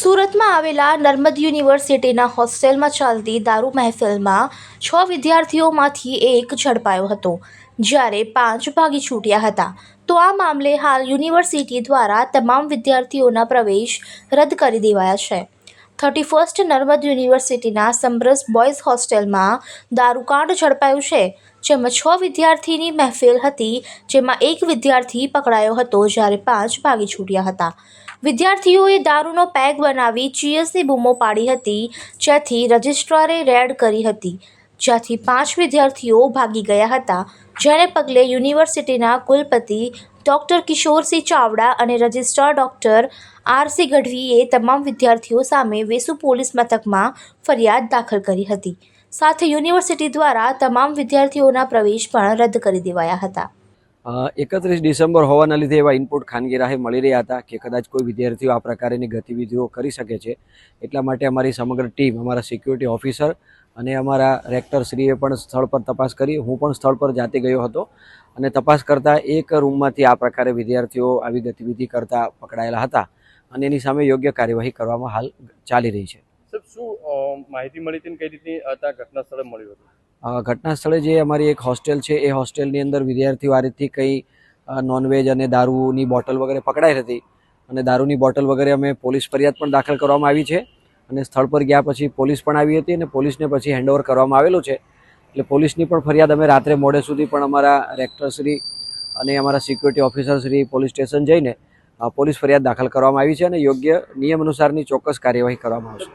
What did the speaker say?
સુરતમાં આવેલા નર્મદ યુનિવર્સિટીના હોસ્ટેલમાં ચાલતી દારૂ મહેફિલમાં છ વિદ્યાર્થીઓમાંથી એક ઝડપાયો હતો, જ્યારે પાંચ ભાગી છૂટ્યા હતા. તો આ મામલે હાલ યુનિવર્સિટી દ્વારા તમામ વિદ્યાર્થીઓના પ્રવેશ રદ કરી દેવાયા છે. થર્ટી ફર્સ્ટ નર્મદ યુનિવર્સિટીના સમરસ બોયઝ હોસ્ટેલમાં દારૂકાંડ ઝડપાયું છે, જેમાં છ વિદ્યાર્થીની મહેફિલ હતી, જેમાં એક વિદ્યાર્થી પકડાયો હતો જ્યારે પાંચ ભાગી છૂટ્યા હતા. વિદ્યાર્થીઓએ દારૂનો પેગ બનાવી ચીયસની બૂમો પાડી હતી, જેથી રજિસ્ટ્રારે રેડ કરી હતી. જ્યાંથી પાંચ વિદ્યાર્થીઓ ભાગી ગયા હતા. જેને પગલે યુનિવર્સિટીના કુલપતિ ડૉક્ટર કિશોરસિંહ ચાવડા અને રજિસ્ટ્રાર ડૉક્ટર આરસી ગઢવીએ તમામ વિદ્યાર્થીઓ સામે વેસુ પોલીસ મથકમાં ફરિયાદ દાખલ કરી હતી. સાથે યુનિવર્સિટી દ્વારા તમામ વિદ્યાર્થીઓના પ્રવેશ પણ રદ કરી દેવાયા હતા. એકત્રીસ ડિસેમ્બર હોવાના લીધે એવા ઇનપુટ ખાનગી રાહે મળી રહ્યા હતા કે કદાચ કોઈ વિદ્યાર્થીઓ આ પ્રકારની ગતિવિધિઓ કરી શકે છે. એટલા માટે અમારી સમગ્ર ટીમ, અમારા સિક્યુરિટી ઓફિસર અને અમારા રેક્ટરશ્રીએ પણ સ્થળ પર તપાસ કરી. હું પણ સ્થળ પર જાતે ગયો હતો અને તપાસ કરતાં એક રૂમમાંથી આ પ્રકારે વિદ્યાર્થીઓ આવી ગતિવિધિ કરતા પકડાયેલા હતા અને એની સામે યોગ્ય કાર્યવાહી કરવામાં હાલ ચાલી રહી છે. સર શું માહિતી મળી હતી કઈ રીતની? હતા ઘટના સ્થળે મળ્યું હતું. ઘટના સ્થળે જે અમારી એક હોસ્ટેલ છે એ હોસ્ટેલની અંદર વિદ્યાર્થીઓ આ રીતથી કંઈ નોનવેજ અને દારૂની બોટલ વગેરે પકડાઈ હતી અને દારૂની બોટલ વગેરે અમે પોલીસ ફરિયાદ પણ દાખલ કરવામાં આવી છે. અને સ્થળ પર ગયા પછી પોલીસ પણ આવી હતી અને પોલીસને પછી હેન્ડઓવર કરવામાં આવેલું છે. એટલે પોલીસની પણ ફરિયાદ અમે રાત્રે મોડે સુધી પણ અમારા રેક્ટરશ્રી અને અમારા સિક્યુરિટી ઓફિસરશ્રી પોલીસ સ્ટેશન જઈને પોલીસ ફરિયાદ દાખલ કરવામાં આવી છે અને યોગ્ય નિયમ અનુસારની ચોક્કસ કાર્યવાહી કરવામાં આવશે.